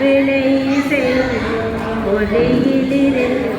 விளை செல்வோம் ஒளியிலிருந்து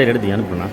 ரெண்டு எடுத்து அனுப்புண்ணா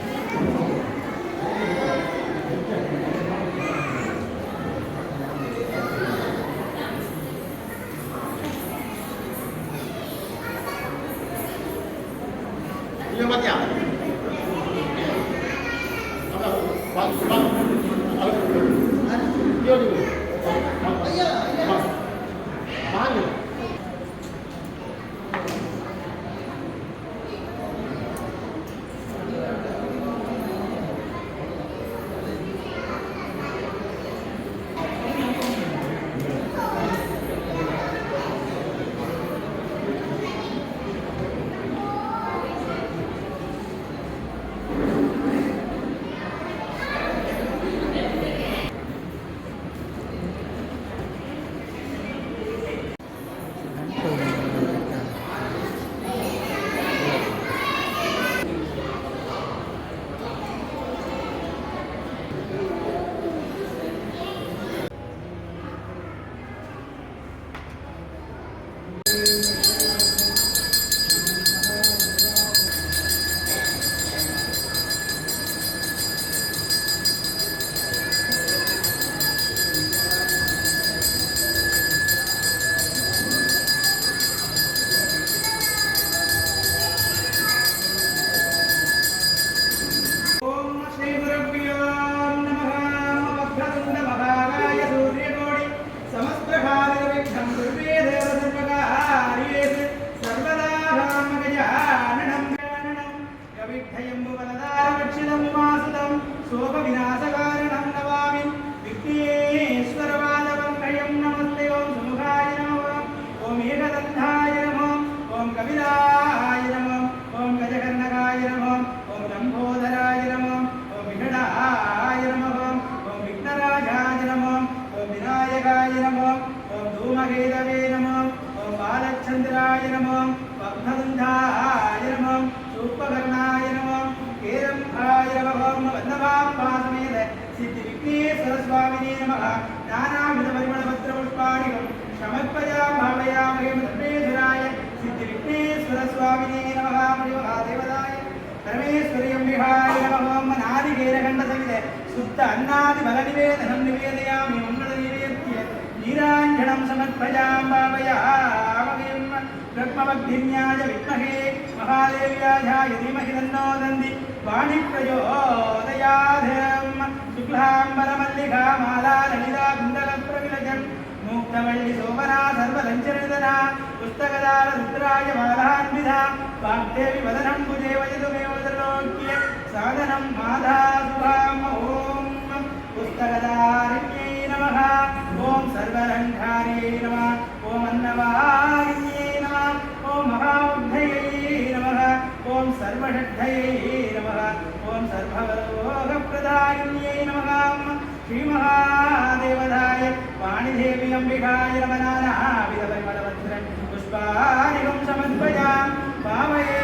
வேதவே நமம் ஓம் பாலச்சந்திராய நமம் பத்மதுந்தாய நமம் சூப்பகர்ணாய நமம் கேரம்பாய நமம் வந்தவாம் பாசமேத சித்தி விக்னேஸ்வர சுவாமினே நம நானாவித பரிமள பத்திர புஷ்பாணிகம் சமர்ப்பயா பாவயாமகே தர்மேஸ்வராய சித்தி விக்னேஸ்வர சுவாமினே நம மகாதேவதாய பரமேஸ்வரியம் விஹாய நமம் நாதிகேரகண்ட சகித சுத்த அன்னாதி பல நிவேதனம் నీరాంజనం సమర్పయాం భావయామహేం బ్రహ్మవగ్ధిన్యాయ విద్మహే మహాదేవ్యాయ ధీమహి తన్నో దంది వాణి ప్రచోదయాధం శుక్లాంబరమల్లికా మాలా లలితా కుండల ప్రవిలజం మూక్తవల్లి శోభనా సర్వలంచనిధనా పుస్తకదార రుద్రాయ మాలాన్విధ వాగ్దేవి వదనం భుజే వయదుమేవలోక్య సాధనం నమ ఓం సర్వరంధారే నమ ఓం అన్నవారిణ్యే నమ ఓం మహాబుద్ధయే నమ ఓం సర్వషడ్ధయే నమ ఓం సర్వలోకప్రదాయిన్యే నమ శ్రీ మహాదేవదాయ వాణిదేవి అంబికాయ నమ నానావిధవద్రం పుష్పాదిగం సమర్పయా పావయే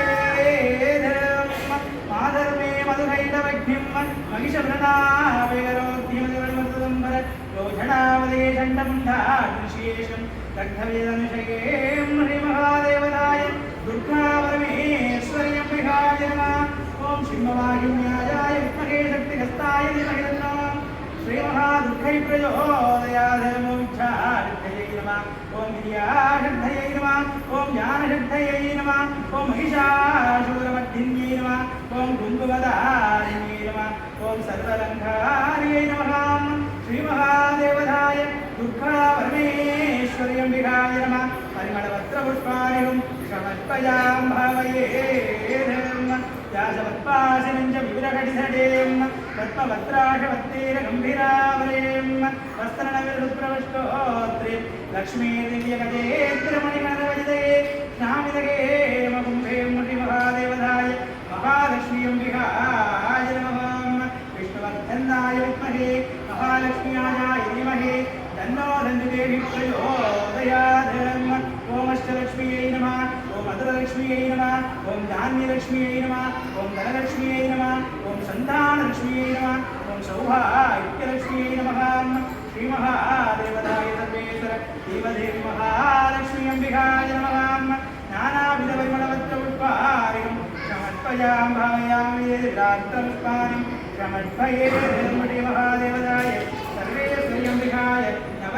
మాధర్మే మధురైటవగ్నిం మహిషవ్రతా దండముఖాభిశేషం దగ్ధవేదనుషయే మహాదేవదాయ దుర్గా పరమేశ్వర్య విహాయ ఓం సింహవాహిన్యాయ విద్మహే శక్తిహస్తాయ ధీమహి తన్నో శ్రీ మహాదుర్గై ప్రచోదయాధర్మముఖ్యాభిధయై నమ ఓం విద్యాశుద్ధయై నమ ఓం జ్ఞానశుద్ధయై నమ ఓం మహిషాశూరమర్ధిన్యై నమ ఓం కుంభవదారిణ్యై నమ ఓం సర్వలంఘార్యై నమ శ్రీమహాదేవదాయ దుఃఖాపరమేశ్వరి అంబికాయ నమః పరిమళపత్రపుష్పాణిం సమర్పయాం భావయే వ్యాసవత్పాశనం చ వివిరఘటిసడేం పద్మవత్రాశవత్తేర గంభీరావరేం వస్త్రణవిరుద్రవష్టోత్రే లక్ష్మీ దివ్యగజేత్రమణిమణవజదే స్నామిదగే మకుంభేం శ్రీ మహాదేవదాయ మహాలక్ష్మీ అంబికాయ ஓமஷ்டலட்சுமியை நம ஓம் மதுரலட்சுமியை நம ஓம் தானியலட்சுமியை நம ஓம் தனலட்சுமியை நம ஓம் சந்தானலட்சுமியை நம ஓம் சௌபாகியலட்சுமியை நம. ஸ்ரீ மகாதேவதாய சர்வேஸ்வர தேவதேவி மகாலட்சுமி அம்பிகாய நம. நானாவித வைமளவற்ற உட்பாரிகம் சமர்ப்பயாம் பாவயாமி ராத்திரம் சமர்ப்பயே மகாதேவதாய சர்வேஸ்வரி அம்பிகாய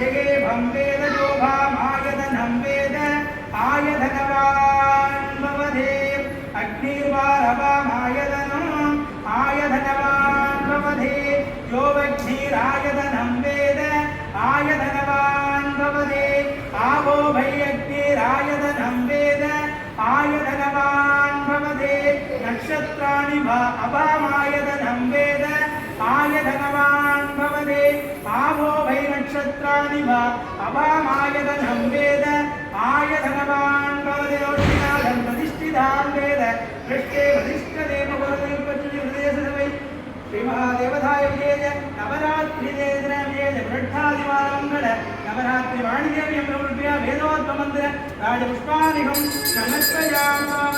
ஜெகேபம் வேத யோகாம் ஆயதனம் வேத ஆயதனவான் பவதே அக்னிர்வாரவாம் ஆயதனம் ஆயதனவான் பவதே யோவக்னீர் ஆயதனம் வேத ஆயதனவான் பவதே ஆவோ வை அக்னிர் ஆயதனம் வேத ஆயதனவான் பவதே நக்ஷத்ராணி அபாமாயதனம் வேத ஆயதனவான் ஆவோ சர்வாணி வா அபாமாயதனம் வேத ஆயதனவான் பாதிரோஷினாலன் பிரதிஷ்டிதான் வேத கிருஷ்ணே வதிஷ்ட தேவ பரதேவச்சுரி ஹிருதயசவை ஸ்ரீ மகாதேவதாய வேத நவராத்திரி தேதன வேத விருட்டாதிவாரங்கள நவராத்திரி வாணிதேவியம் பிரபுபியா வேதோத்ம மந்திர ராஜபுஷ்பானிகம் நமஸ்தயாமாமயாமஹேம்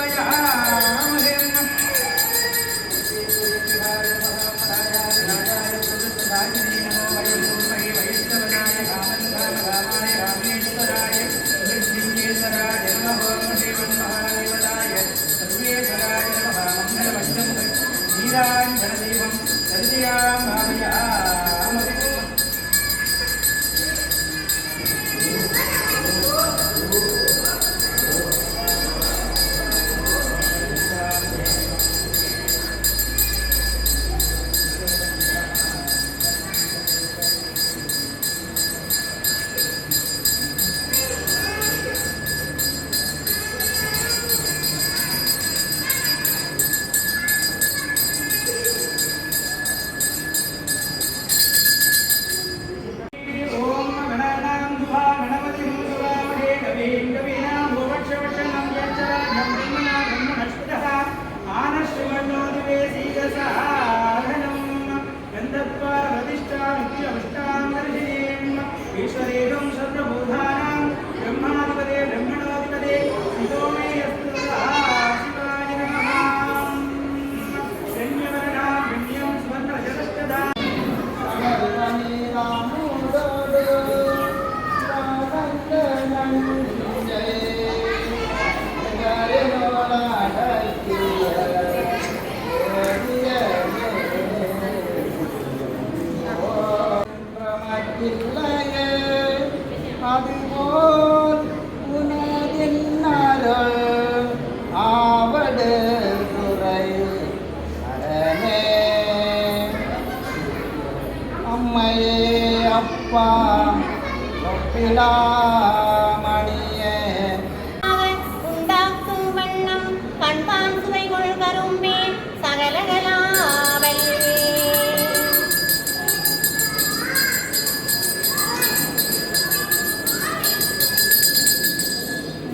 கண்பான் சுவைகொள் கரும்பே சகலகலாவல்.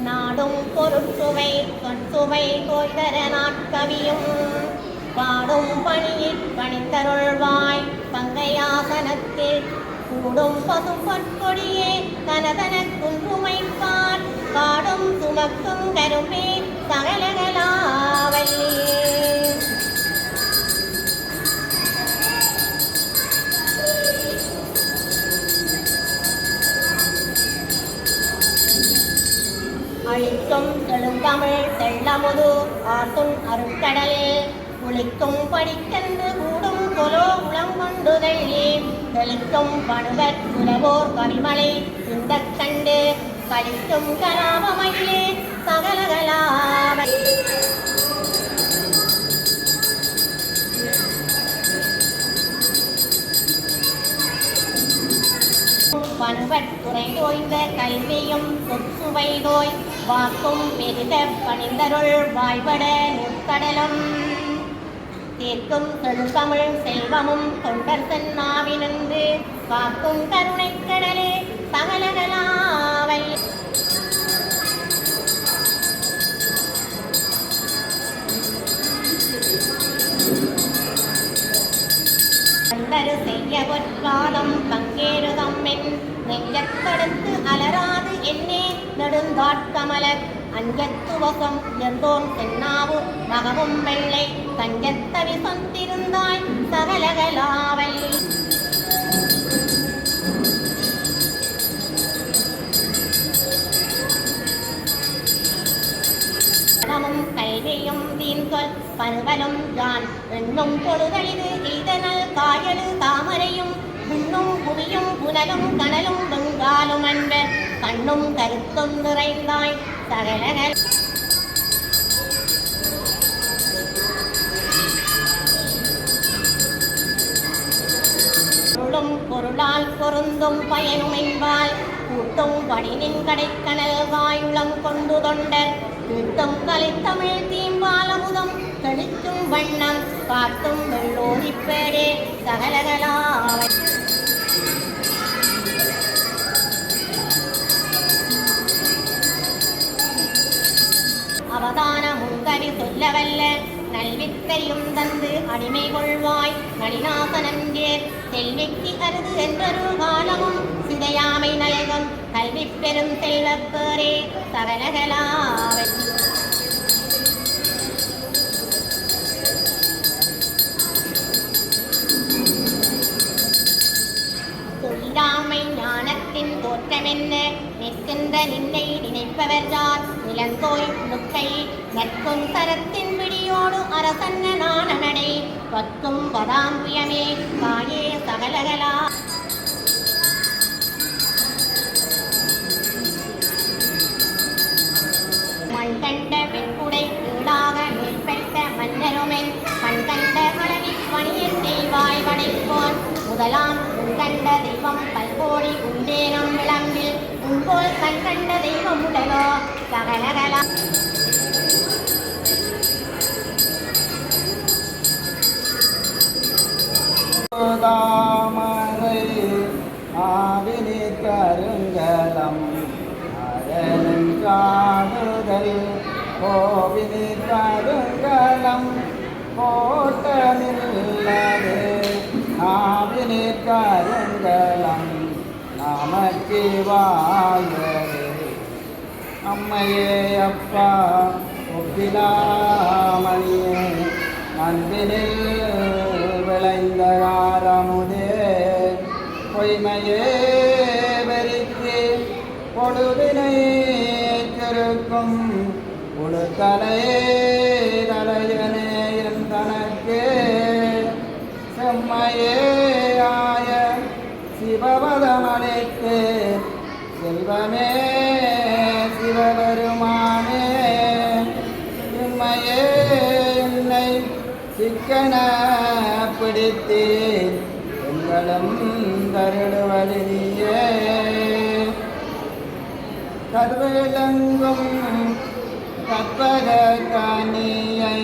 நாடும் பொருட்சுவை சொற்சுவை தோய்தர நாட்கவியும். பாடும் பணியில் பணித்தருள்வாய் பங்கையாசனத்தில் கூடும் பசும்பொற்கொடியே தனதன காடும் சுமக்கும் கரும்பே சகலகலாவல்லி. அழிக்கும் செழுந்தமிழ் தெள்ளமுது ஆத்தும் அருக்கடலே. குளிக்கும் படிக்கென்று கூடும் கொலோ உளங்கொண்டு தள்ளி தெளிக்கும் பணுவர் புலவோர் கவிமலை இந்த கண்டு கழிக்கும் கலாபமயிலே சகலகலாவை பண்பட் குறைந்தோய்ந்த கல்வியும் சொற்சுவை நோய் வாக்கும் பெரித பணிந்தருள் வாய்பட நுட்கடலும் தீர்க்கும் செழுந்தமிழ் செல்வமும் தொண்டர் சென்னாவினின்று காக்கும் கருணைக்கடலே சகலகலா அவன் வரு செய்ய பொற்பாதம் பங்கேறு தம்மென் நெஞ்சத்தடுத்து அலராது என்னே நெடுந்தாட்கமலர் அஞ்சத்துவசம் எந்தோம் தென்னாவு மகவும் வெள்ளை தஞ்சத்தவி சொந்திருந்தாய் சகலகலாவல் எண்ணும் பொழுதழிது எய்தனல் காயலு தாமரையும் விண்ணும் புவியும் புனலும் கனலும் வெங்காலும் அன்பர் கண்ணும் கருத்தும் நிறைந்தாய் சகலகல் பொருளால் பொருந்தும் பயனும் என்பால் கூட்டும் படினின் கடைக்கணல் வாயுளம் கொண்டு தொண்டர் தீட்டும் கலைத்தமிழ் தீம்பால் அமுதம் தெளிக்கும் வண்ணம் காட்டும் வெள்ளோதிப்பேடே சகலகலாவை. அவதான முங்கனி சொல்லவல்ல நல்வித்தையும் தந்து அடிமை கொள்வாய் நளினாசனங்கே செல்விக்கு அருது என்றொரு காலமும் சிதையாமை நயகம் கல்வி பெரும் செல்வப்பேரே சகலகலாவை. தோற்றமென்ன நிற்கின்ற நின்னை நினைப்பவர் யார்? நிலங்கோய் முக்கை நற்கும் சரத்தின் பிடியோடு அரசன்ன நாணனடை பத்தும் பதாம்பியமே காயே சகலகலா. மண் கண்ட வெண்குடை கீழாக மேற்பட்ட மன்னருமை கண் கண்ட அளவி பணியன் செய்வாய் வடைப்போன். முதலாம் கண்ட தெய்வம் பல்கோடி உள்ள നോക്കുമ്പോൾ കൺ കണ്ട ദൈവമുടലോ സകലകല ആവിനെ കരുങ്കലം അരനും കാണുതൽ കോവിനെ കരുങ്കലം കോട്ട നിന്നത് ആവിനെ കരു நமச்சிவாயரே அம்மையே அப்பா ஒப்பிலாமணியே அன்பினில் விளைந்த வாரமுதே பொய்மையே வெறித்து பொழுதினை திருக்கும் உடுத்தலையே பிடித்து எங்களும் தருடுவது நீயே கருவிலங்கும் கற்பக கனியை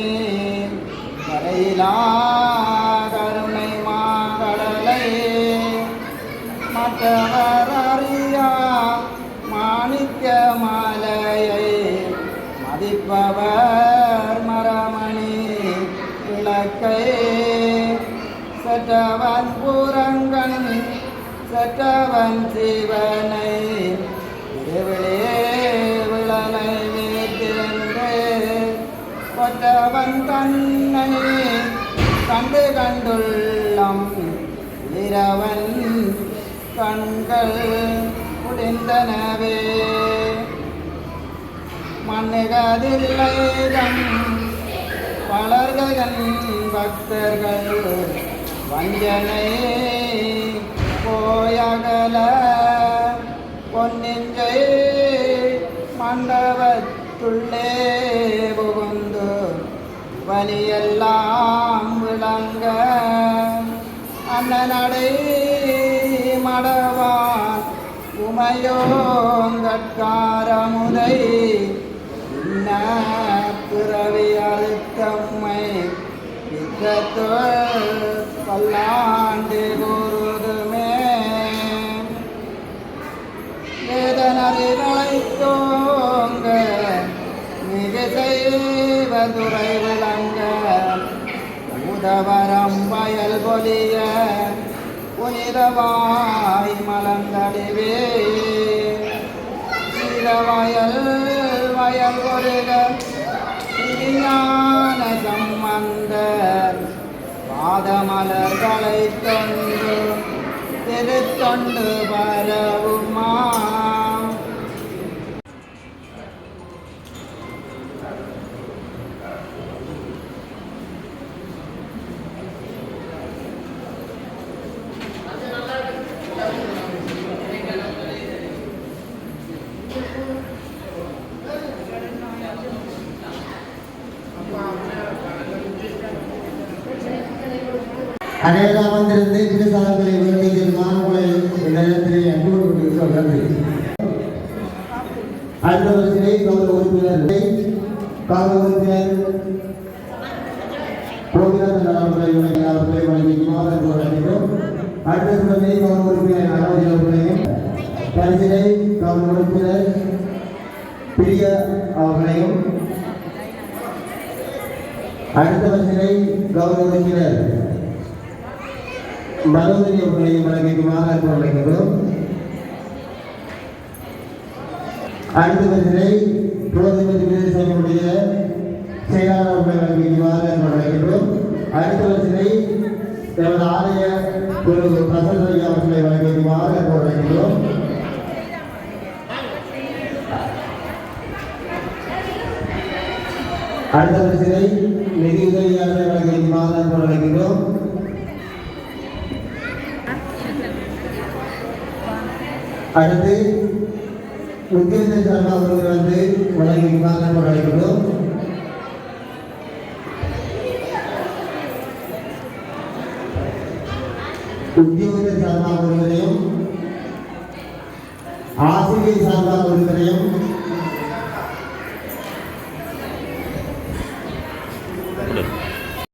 வரையிலா சற்றவன் சிவனை திருவிழே விழலை வீட்டிருந்து கொற்றவன் தன்னை கண்டு கண்டுள்ளம். இரவன் கண்கள் முடிந்தனவே மண்ணுகதில்லைதம் பலர்கன் பக்தர்கள். வஞ்சனை போயகல பொன்னெஞ்சை மண்டபத்துள்ளே புகுந்து வலியெல்லாம் விளங்க அண்ணனடை மடவான் உமையோங்கட்காரமுதை பிறவி அழுத்தம்மை பித்தத்தோள் செய்வதுரை விளங்க உதவரம் வயல் பொலிய புனிதவாய் மலந்தடிவே வயல் வயல் ஒருக ஞான சம்பந்தர் பாதமலர்களை தொண்டு திருத்தொண்டு பரவுமா? அடையாளம் வந்திருந்து திருசாதங்களை வேண்டிய மாணவர்களை இடத்திலே அன்பு கொண்டிருக்க நன்றி. அடுத்த கௌரவ உறுப்பினர்களை கௌரவ உறுப்பினர் புரோகிராம் அவர்களை அவர்களை வழங்கிக்குமாறு வழங்குகிறோம் அடுத்த கௌரவ உறுப்பினர் அனுமதி அவர்களையும் பரிசிலை கௌரவ உறுப்பினர் பிரிய அவர்களையும் அடுத்த கௌரவ உறுப்பினர் மனோதரி அவர்களையும் வழங்கிக்குமாறு அன்பு வழங்குகிறோம் அடுத்த வருஷத்தை புரோகிமதி பிரதேசனுடைய செயலாளர் அவர்களை வழங்கிக்குமாறு அன்பு வழங்குகிறோம் அடுத்த வருஷத்தை எமது ஆலய குரு பிரசன்ன அவர்களை வழங்கிக்குமாறு அன்பு வழங்குகிறோம் அடுத்த வருஷத்தை நிதி உதவியாளரை வழங்கிக்குமாறு அன்பு வழங்குகிறோம் அடுத்து உத்தியோக சார்பாக வந்து வழங்கிக்குமாறு அன்பு அழைக்கிறோம்